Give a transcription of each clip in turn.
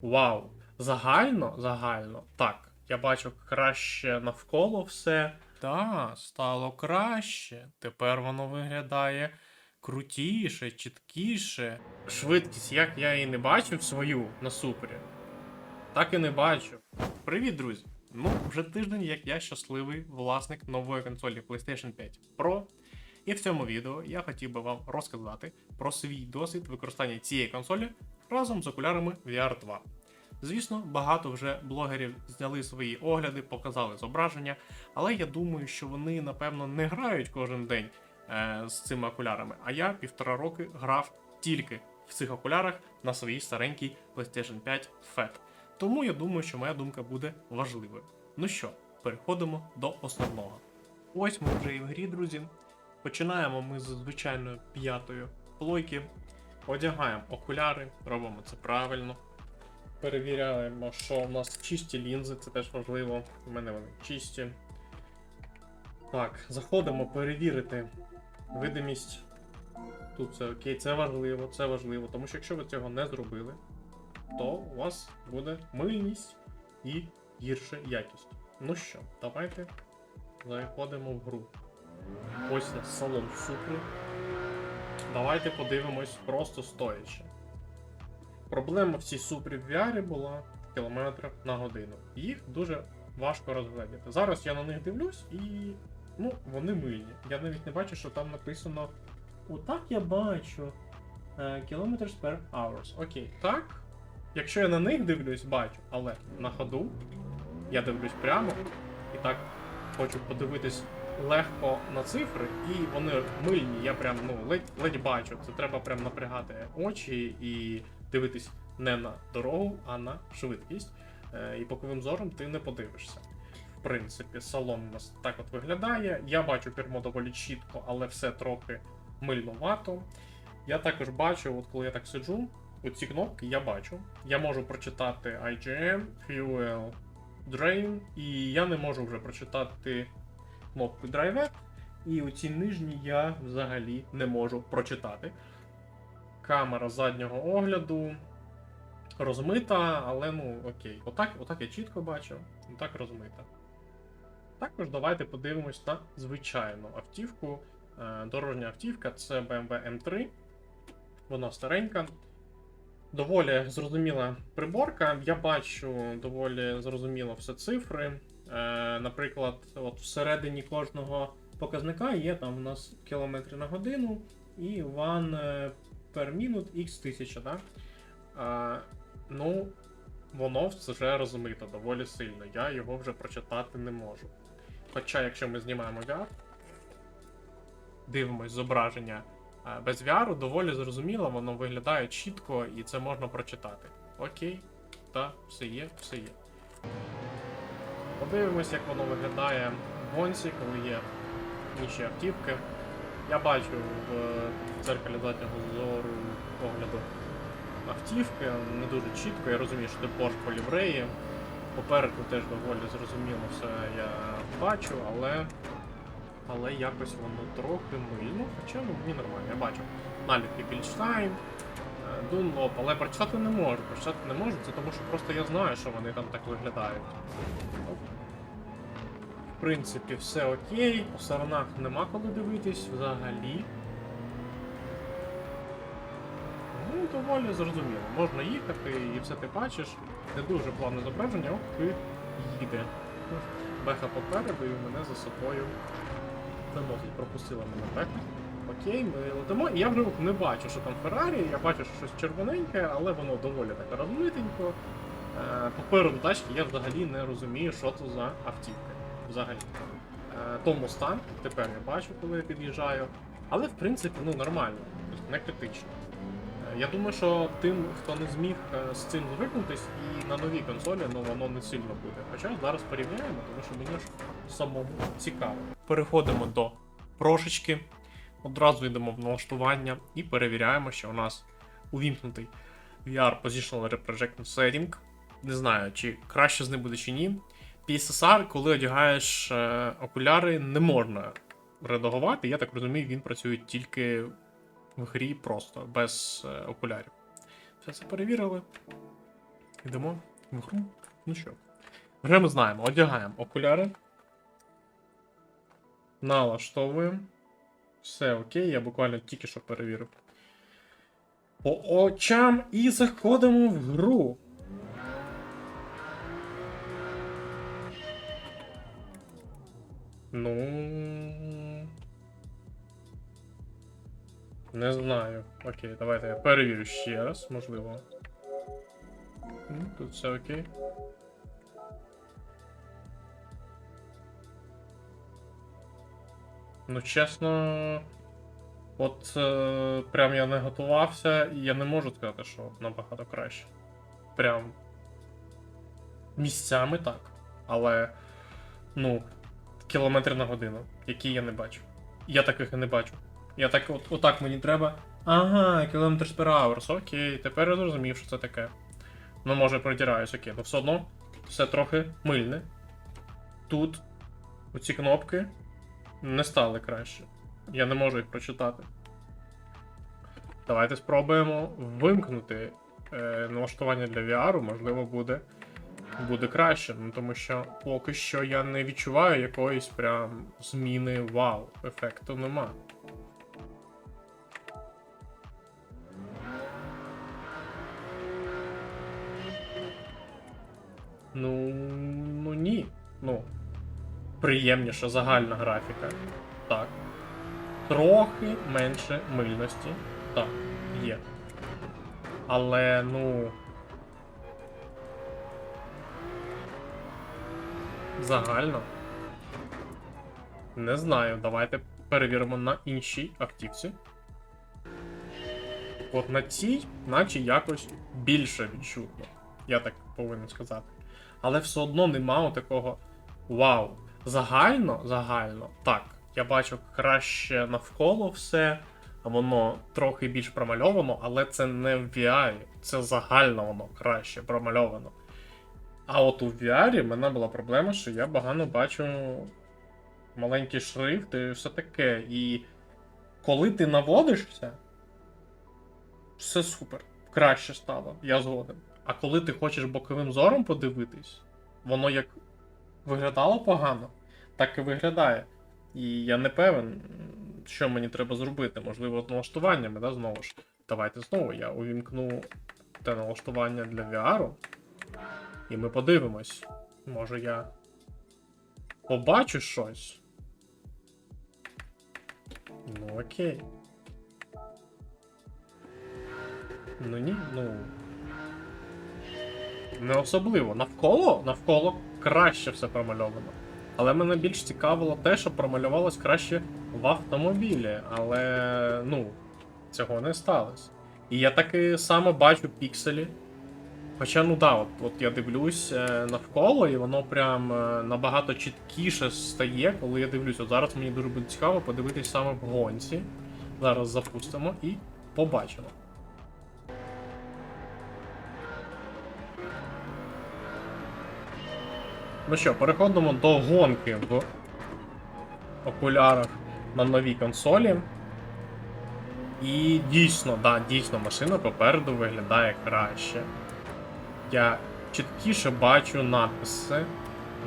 Вау! Загально, загально. Так, я бачу краще навколо все. Та, стало краще. Тепер воно виглядає крутіше, чіткіше. Швидкість, як я її не бачив свою на супері. Так і не бачу. Привіт, друзі! Ну, вже тиждень, як я щасливий власник нової консолі PlayStation 5 Pro. І в цьому відео я хотів би вам розказати про свій досвід використання цієї консолі разом з окулярами VR 2. Звісно, багато вже блогерів зняли свої огляди, показали зображення, але я думаю, що вони напевно не грають кожен день е, з цими окулярами. А я півтора роки грав тільки в цих окулярах на своїй старенькій PlayStation 5 FAT. Тому я думаю, що моя думка буде важливою. Ну що, переходимо до основного. Ось ми вже і в грі, друзі. Починаємо ми з звичайної п'ятої плойки. Одягаємо окуляри, робимо це правильно. Перевіряємо, що у нас чисті лінзи, це теж важливо. У мене вони чисті. Так, заходимо перевірити видимість. Тут це окей, це важливо, це важливо. Тому що якщо ви цього не зробили, то у вас буде мильність і гірша якість. Ну що, давайте заходимо в гру. Ось на салон супер. Давайте подивимось просто стоячи. Проблема в цій супрі в VR була кілометрів на годину. Їх дуже важко розгледіти. Зараз я на них дивлюсь і. Ну, вони мильні. Я навіть не бачу, що там написано. Отак я бачу. е, Kilometers per hours. Окей, так. Якщо я на них дивлюсь, бачу, але на ходу я дивлюсь прямо і так хочу подивитись легко на цифри, і вони мильні, я прям ну ледь, ледь бачу. Це треба прям напрягати очі і дивитись не на дорогу, а на швидкість. Е, і боковим зором ти не подивишся. В принципі, салон у нас так от виглядає. Я бачу кермо доволі чітко, але все трохи мильновато. Я також бачу, от коли я так сиджу, оці кнопки я бачу. Я можу прочитати IGM, Fuel, Drain, і я не можу вже прочитати кнопку Drive. І оці нижні я взагалі не можу прочитати. Камера заднього огляду розмита, але ну окей. Отак, отак я чітко бачу, отак розмита. Також давайте подивимось на звичайну автівку. Е, Дорожня автівка це BMW M3. Вона старенька. Доволі зрозуміла приборка. Я бачу доволі зрозуміло все цифри. Е, наприклад, от всередині кожного показника є там у нас кілометри на годину і one per minute x 1000, да? Е, ну, воно вже розмито доволі сильно. Я його вже прочитати не можу. Хоча, якщо ми знімаємо VR, дивимось зображення е, без VR, доволі зрозуміло, воно виглядає чітко і це можна прочитати. Окей, та все є, все є. Подивимось, як воно виглядає в гонці, коли є інші автівки. Я бачу в е, дзеркалі заднього зору огляду автівки, не дуже чітко. Я розумію, що це Porsche по лівреї. Попереду теж доволі зрозуміло все я бачу, але. Але якось воно трохи мильно, хоча ну, мені нормально, я бачу. Наліпки Більштайн, Dunlop, але прочитати не можу. Прочитати не можу, це тому що просто я знаю, що вони там так виглядають. В принципі, все окей, по сторонах нема коли дивитись взагалі. Ну, доволі зрозуміло. Можна їхати і все ти бачиш. Не дуже плавне зображення, ти їде. Беха попереду і мене за собою заносить. Пропустила мене беха. Окей, ми летимо. Я вже не бачу, що там Феррарі, я бачу що щось червоненьке, але воно доволі так розмитенько. Е, Попереду тачки я взагалі не розумію, що це за автівка. Взагалі. Е, Тому стан тепер я бачу, коли я під'їжджаю. Але в принципі ну нормально, тобто не критично. Е, Я думаю, що тим, хто не зміг е, з цим звикнутись, і на новій консолі ну, воно не сильно буде. Хоча зараз порівняємо, тому що мені ж самому цікаво. Переходимо до прошечки. Одразу йдемо в налаштування і перевіряємо, що у нас увімкнутий VR Positional Reprojection Setting. Не знаю, чи краще з ним буде чи ні. PSSR, коли одягаєш е, окуляри, не можна редагувати. Я так розумію, він працює тільки в грі просто, без е, окулярів. Все це перевірили. Йдемо в гру. Ну що. Вже ми знаємо, одягаємо окуляри. Налаштовуємо. Все окей, я буквально тільки що перевірив. По очам і заходимо в гру. Ну. Не знаю. Окей, давайте я перевірю ще раз, можливо. Тут все окей. Ну, чесно. От е, прям я не готувався, і я не можу сказати, що набагато краще. Прям. Місцями так. Але. Ну, кілометри на годину, які я не бачу. Я таких і не бачу. Я так, от, отак мені треба. Ага, кілометр per окей, тепер я зрозумів, що це таке. Ну, може, придираюсь, окей, ну все одно все трохи мильне. Тут оці кнопки не стали краще. Я не можу їх прочитати. Давайте спробуємо вимкнути е, налаштування для VR, можливо, буде, буде краще. Ну, тому що поки що я не відчуваю якоїсь прям зміни вау, ефекту нема. Ну, ну ні. Ну, приємніша загальна графіка. Так. Трохи менше мильності. Так, є. Але, ну. Загально. Не знаю, давайте перевіримо на іншій автівці. От на цій, наче якось більше відчутно. Я так повинен сказати. Але все одно нема такого вау. Загально, загально, так. Я бачу краще навколо все, воно трохи більш промальовано, але це не в VR, це загально воно краще промальовано. А от у VR в мене була проблема, що я багато бачу маленький шрифт і все таке. І коли ти наводишся, все супер. Краще стало, я згоден. А коли ти хочеш боковим зором подивитись, воно як виглядало погано, так і виглядає. І я не певен, що мені треба зробити. Можливо, з налаштуваннями, да, знову ж. Давайте знову я увімкну те налаштування для VR. І ми подивимось. Може я побачу щось. Ну окей. Ну ні, ну. Не особливо. Навколо, навколо краще все промальовано. Але мене більш цікавило те, що промалювалось краще в автомобілі, але ну, цього не сталося. І я таки само бачу пікселі. Хоча, ну да, от, от я дивлюсь е, навколо, і воно прям е, набагато чіткіше стає, коли я дивлюсь. От зараз мені дуже буде цікаво подивитись саме в гонці. Зараз запустимо і побачимо. Ну що, переходимо до гонки в окулярах на новій консолі. І дійсно, да, дійсно, машина попереду виглядає краще. Я чіткіше бачу надписи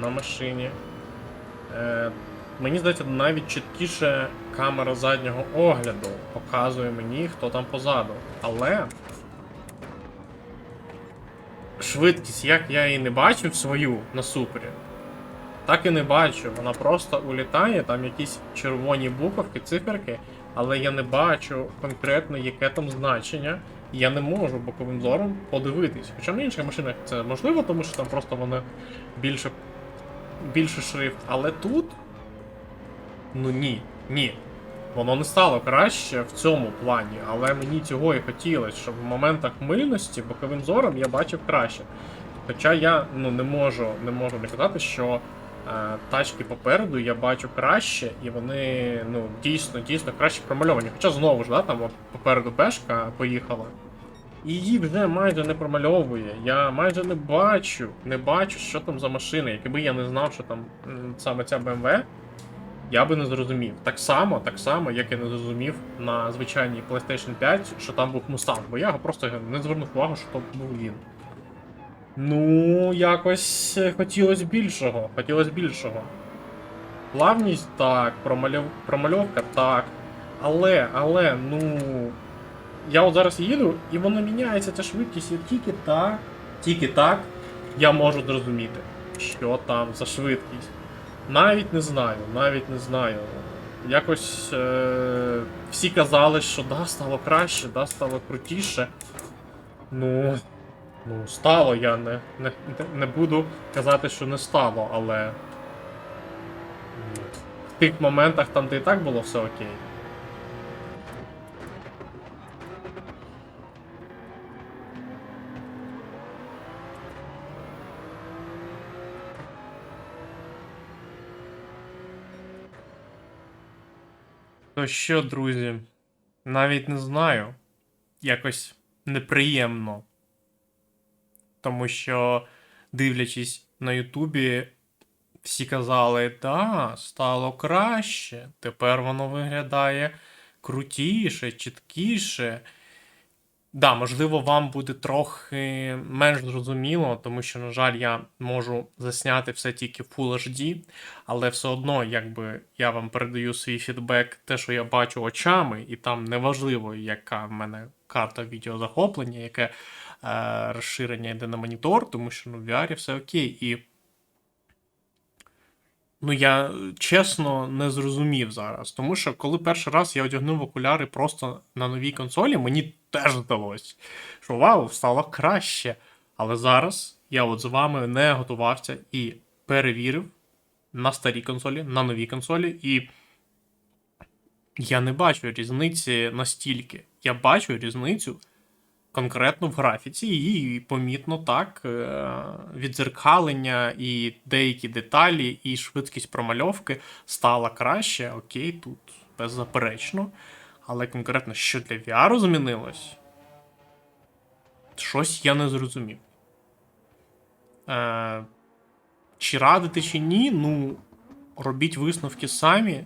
на машині. Е, мені здається, навіть чіткіше камера заднього огляду показує мені, хто там позаду. Але. Швидкість, як я її не бачив свою на супері, так і не бачу. Вона просто улітає, там якісь червоні буковки, циферки, але я не бачу конкретно, яке там значення. Я не можу боковим зором подивитись. Хоча на інших машинах це можливо, тому що там просто воно більше, більше шрифт. Але тут. Ну ні, ні. Воно не стало краще в цьому плані, але мені цього і хотілося, щоб в моментах мильності боковим зором я бачив краще. Хоча я ну, не можу не можу не казати, що тачки попереду я бачу краще, і вони ну, дійсно дійсно краще промальовані. Хоча знову ж, да, там от попереду Бешка поїхала. І її вже майже не промальовує. Я майже не бачу, не бачу, що там за машина. Якби я не знав, що там саме ця BMW, я би не зрозумів. Так само, так само, як я не зрозумів на звичайній PlayStation 5, що там був Mustang, бо я просто не звернув увагу, що то був він. Ну, якось е, хотілося більшого. Хотілося більшого. Плавність так, промальов... промальовка так. Але, але, ну. Я от зараз їду, і воно міняється ця швидкість, і тільки так, тільки так я можу зрозуміти, що там за швидкість. Навіть не знаю, навіть не знаю. Якось е- всі казали, що да, стало краще, да, стало крутіше. Ну. Ну, стало, я не, не, не буду казати, що не стало, але. В тих моментах там, де і так було все окей. То що, друзі, навіть не знаю. Якось неприємно. Тому що, дивлячись на Ютубі, всі казали, та, стало краще. Тепер воно виглядає крутіше, чіткіше. Да, можливо, вам буде трохи менш зрозуміло, тому що, на жаль, я можу засняти все тільки Full HD, але все одно, якби я вам передаю свій фідбек, те, що я бачу очами, і там неважливо, яка в мене карта відеозахоплення, яке розширення йде на монітор, тому що ну, в VR все окей. І Ну, я е, чесно не зрозумів зараз. Тому що коли перший раз я одягнув окуляри просто на новій консолі, мені теж здалось, що вау, стало краще. Але зараз я от з вами не готувався і перевірив на старій консолі, на новій консолі, і я не бачу різниці настільки. Я бачу різницю конкретно в графіці, і помітно так, е, відзеркалення і деякі деталі, і швидкість промальовки стала краще. Окей, тут беззаперечно. Але конкретно, що для VR змінилось, щось я не зрозумів. Е, Чи радити, чи ні, ну, робіть висновки самі.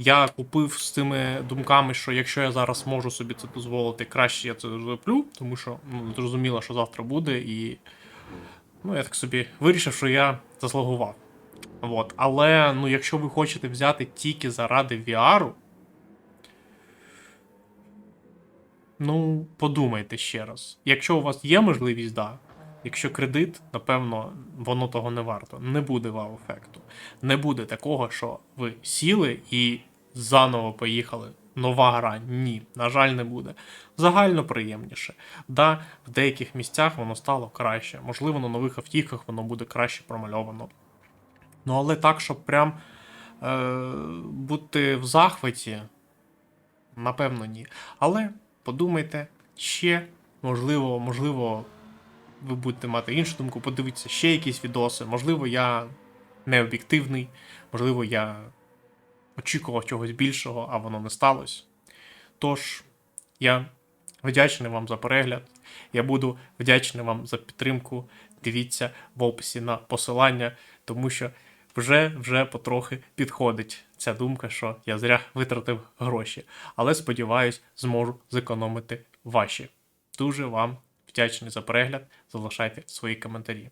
Я купив з тими думками, що якщо я зараз можу собі це дозволити, краще я це зроблю, тому що ну, зрозуміло, що завтра буде, і ну, я так собі вирішив, що я заслугував. От. Але ну, якщо ви хочете взяти тільки заради VR, ну, подумайте ще раз. Якщо у вас є можливість, да. Якщо кредит, напевно, воно того не варто. Не буде вау-ефекту. Не буде такого, що ви сіли і заново поїхали. Нова гра. Ні, на жаль, не буде. Загально приємніше. Да, в деяких місцях воно стало краще. Можливо, на нових автівках воно буде краще промальовано. Ну, але так, щоб прям е, бути в захваті, напевно, ні. Але подумайте ще, можливо, можливо, ви будете мати іншу думку, подивіться ще якісь відоси. Можливо, я не об'єктивний, можливо, я очікував чогось більшого, а воно не сталося. Тож, я вдячний вам за перегляд. Я буду вдячний вам за підтримку. Дивіться в описі на посилання, тому що вже вже потрохи підходить ця думка, що я зря витратив гроші. Але сподіваюсь, зможу зекономити ваші. Дуже вам вдячний за перегляд. Залишайте свої коментарі.